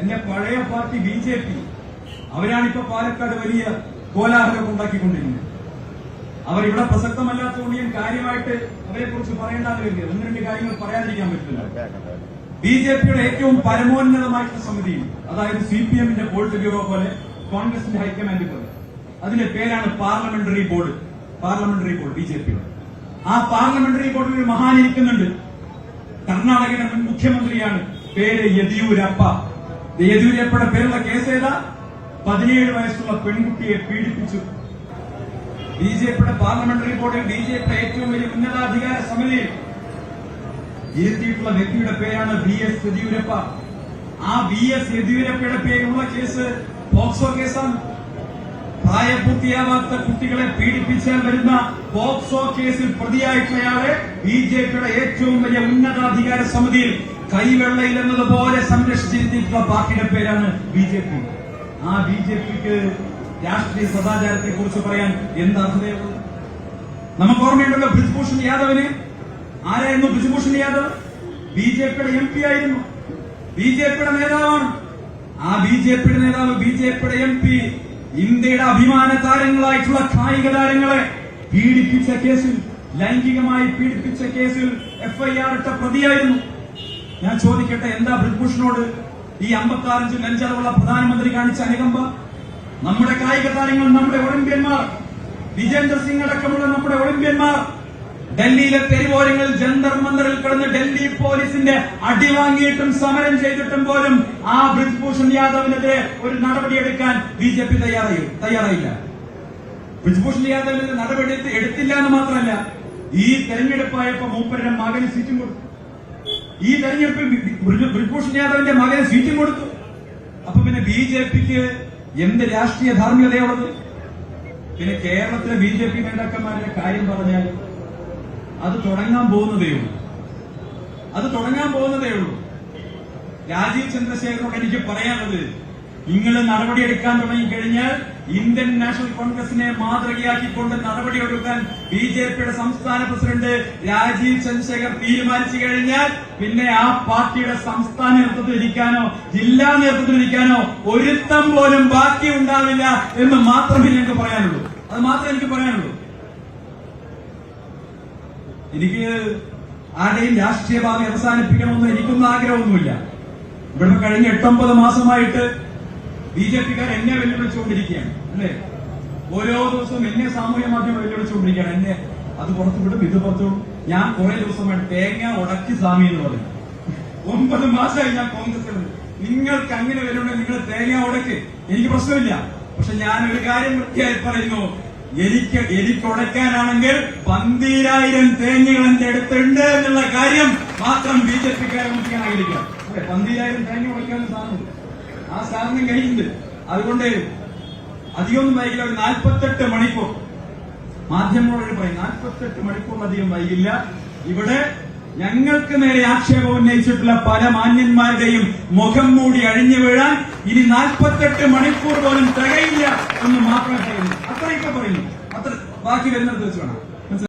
എന്റെ പഴയ party B J P. അവരാണിപ്പോ പാലക്കാട് വലിയ കോലാഹലം ഉണ്ടാക്കിക്കൊണ്ടിരുന്നത് അവരിവിടെ പ്രസക്തമല്ലാത്തതുകൊണ്ട് ഞാൻ കാര്യമായിട്ട് അവരെ കുറിച്ച് പറയേണ്ടെന്ന് ഒന്ന് രണ്ട് കാര്യങ്ങൾ പറയാതിരിക്കാൻ പറ്റില്ല. ബി ജെ പിയുടെ ഏറ്റവും പരമോന്നതമായിട്ടുള്ള സമിതി അതായത് സി പി എമ്മിന്റെ പോളിറ്റ് ബ്യൂറോ പോലെ കോൺഗ്രസിന്റെ ഹൈക്കമാൻഡ് പോലെ അതിന്റെ പേരാണ് parliamentary board parliamentary board B J പിയുടെ. ആ പാർലമെന്ററി ബോർഡിൽ ഒരു മഹാൻ ഇരിക്കുന്നുണ്ട്. കർണാടകയുടെ മുൻ മുഖ്യമന്ത്രിയാണ്. പേര് യെദിയൂരപ്പ. യെദിയൂരപ്പയുടെ പേരുള്ള കേസ് ഏതാ പതിനേഴ് വയസ്സുള്ള പെൺകുട്ടിയെ പീഡിപ്പിച്ചു. ബി ജെ പിയുടെ പാർലമെന്ററി ബോർഡിൽ ബി ജെ പിയുടെ ഏറ്റവും വലിയ ഉന്നതാധികാര സമിതിയിൽ ഇരുത്തിയിട്ടുള്ള വ്യക്തിയുടെ പേരാണ് ബി എസ് യെദ്യൂരപ്പ. ആ ബി എസ് യെദ്യൂരപ്പയുടെ പേരുള്ള കേസ് പോക്സോ കേസാണ്. പ്രായപൂർത്തിയാവാത്ത കുട്ടികളെ പീഡിപ്പിച്ചാൽ വരുന്ന പോക്സോ കേസിൽ പ്രതിയായിട്ടുള്ളയാളെ ബി ജെ പിയുടെ ഏറ്റവും വലിയ ഉന്നതാധികാര സമിതിയിൽ കൈവെള്ളയിൽ എന്നതുപോലെ സംരക്ഷിച്ചിരുന്നിട്ടുള്ള പാർട്ടിയുടെ പേരാണ് ബി ജെ പി. ആ ബി ജെ പിക്ക് രാഷ്ട്രീയ സദാചാരത്തെ കുറിച്ച് പറയാൻ എന്ത് അർഹതയുള്ളത് നമുക്ക് ഓർമ്മയുണ്ടല്ലോ ബ്രിജ്ഭൂഷൺ യാദവിന്? ആരായിരുന്നു ബ്രിജ്ഭൂഷൺ യാദവ്? ബി ജെ പിയുടെ എം പി ആയിരുന്നു. ബി ജെ പിയുടെ നേതാവാണ്. ആ ബി ജെ പിയുടെ നേതാവ് ബി ജെ പിയുടെ എം പി. ഇന്ത്യയുടെ അഭിമാന താരങ്ങളായിട്ടുള്ള കായിക താരങ്ങളെ പീഡിപ്പിച്ച കേസിൽ ലൈംഗികമായി പീഡിപ്പിച്ച കേസിൽ എഫ്ഐആർ ഇട്ട പ്രതിയായിരുന്നു. ഞാൻ ചോദിക്കട്ടെ എന്താ ബ്രിജ്ഭൂഷണോട് ഈ അമ്പത്തി അഞ്ച് ലഞ്ചറുള്ള പ്രധാനമന്ത്രി കാണിച്ച അനുകമ്പ? നമ്മുടെ കായിക താരങ്ങൾ നമ്മുടെ ഒളിമ്പ്യന്മാർ വിജേന്ദർ സിംഗ് അടക്കമുള്ള നമ്മുടെ ഒളിമ്പ്യന്മാർ ഡൽഹിയിലെ തെരുവോരങ്ങളിൽ ജന്തർ മന്ദറിൽ കിടന്ന് ഡൽഹി പോലീസിന്റെ അടി വാങ്ങിയിട്ടും സമരം ചെയ്തിട്ടും പോലും ആ ബ്രിജ്ഭൂഷൺ യാദവിനെതിരെ ഒരു നടപടിയെടുക്കാൻ ബി ജെ പി തയ്യാറായി തയ്യാറായില്ല. ബ്രിജ്ഭൂഷൺ യാദവിനെതിരെ നടപടി എടുത്ത് എടുത്തില്ല എന്ന് മാത്രമല്ല ഈ തെരഞ്ഞെടുപ്പായപ്പോ മൂപ്പരുടെ മകന് സീറ്റും കൊടുത്തു. ഈ തെരഞ്ഞെടുപ്പിൽ ബ്രിജ്ഭൂഷൺ യാദവിന്റെ മകന് സീറ്റും കൊടുത്തു. അപ്പൊ പിന്നെ ബി ജെ പിക്ക് എന്ത് രാഷ്ട്രീയ ധാർമ്മികതയുള്ളത്? പിന്നെ കേരളത്തിലെ ബി ജെ പി നേതാക്കന്മാരുടെ കാര്യം പറഞ്ഞാൽ അത് തുടങ്ങാൻ പോകുന്നതേ ഉള്ളൂ. അത് തുടങ്ങാൻ പോകുന്നതേ ഉള്ളൂ. രാജീവ് ചന്ദ്രശേഖരനോട് എനിക്ക് പറയാനുള്ളത് നിങ്ങൾ നടപടിയെടുക്കാൻ തുടങ്ങിക്കഴിഞ്ഞാൽ ഇന്ത്യൻ നാഷണൽ കോൺഗ്രസിനെ മാതൃകയാക്കിക്കൊണ്ട് നടപടിയെടുക്കാൻ ബി ജെ പിയുടെ സംസ്ഥാന പ്രസിഡന്റ് രാജീവ് ചന്ദ്രശേഖർ തീരുമാനിച്ചു കഴിഞ്ഞാൽ പിന്നെ ആ പാർട്ടിയുടെ സംസ്ഥാന നേതൃത്വത്തിൽ ഇരിക്കാനോ ജില്ലാ നേതൃത്വത്തിൽ ഇരിക്കാനോ ഒരുത്തം പോലും ബാക്കി ഉണ്ടാവില്ല എന്ന് മാത്രമേ എനിക്ക് പറയാനുള്ളൂ. അത് മാത്രമേ എനിക്ക് പറയാനുള്ളൂ. എനിക്ക് ആരെയും രാഷ്ട്രീയ ഭാവി അവസാനിപ്പിക്കണമെന്ന് എനിക്കൊന്നും ആഗ്രഹമൊന്നുമില്ല. ഇവിടെ കഴിഞ്ഞ എട്ടൊമ്പത് മാസമായിട്ട് ബി ജെ പിക്കാർ എന്നെ വെല്ലുവിളിച്ചുകൊണ്ടിരിക്കുകയാണ് അല്ലേ? ഓരോ ദിവസവും എന്നെ സാമൂഹ്യ മാധ്യമം വെല്ലുവിളിച്ചുകൊണ്ടിരിക്കുകയാണ് എന്നെ അത് പുറത്തു വിടും ഇത് പുറത്തു ഞാൻ കുറെ ദിവസമായി തേങ്ങ ഉടക്കി സ്വാമി എന്ന് പറയും. ഒമ്പത് മാസമായി ഞാൻ കോൺഗ്രസിൽ നിങ്ങൾക്ക് അങ്ങനെ വരുന്നുണ്ടെങ്കിൽ നിങ്ങൾ തേങ്ങ ഉടക്ക്. എനിക്ക് പ്രശ്നമില്ല. പക്ഷെ ഞാൻ ഒരു കാര്യം വൃത്തിയായി പറയുന്നു. എനിക്ക് എനിക്ക് ഉടയ്ക്കാനാണെങ്കിൽ പന്തിരായിരം തേങ്ങകൾ എന്റെ അടുത്തുണ്ട് എന്നുള്ള കാര്യം മാത്രം ബി ജെ പിക്കാരെ ആഗ്രഹിക്കാം പന്തിരായിരം തേങ്ങ ഉടയ്ക്കാൻ സാധനം ആ സ്ഥാനം കഴിഞ്ഞിട്ടുണ്ട് അതുകൊണ്ട് അധികമൊന്നും വൈകില്ല. ഒരു നാൽപ്പത്തെട്ട് മണിക്കൂർ. മാധ്യമങ്ങളോട് പറയും നാൽപ്പത്തെട്ട് മണിക്കൂറിലധികം വൈകില്ല. ഇവിടെ ഞങ്ങൾക്ക് നേരെ ആക്ഷേപം ഉന്നയിച്ചിട്ടുള്ള പല മാന്യന്മാരുടെയും മുഖം മൂടി അഴിഞ്ഞു വീഴാൻ ഇനി നാൽപ്പത്തെട്ട് മണിക്കൂർ പോലും തികയില്ല എന്ന് മാത്രമേ പറയുന്നു. അത്രയൊക്കെ പറയുന്നു. അത്ര ബാക്കി വരുന്നത് വെച്ച് വേണം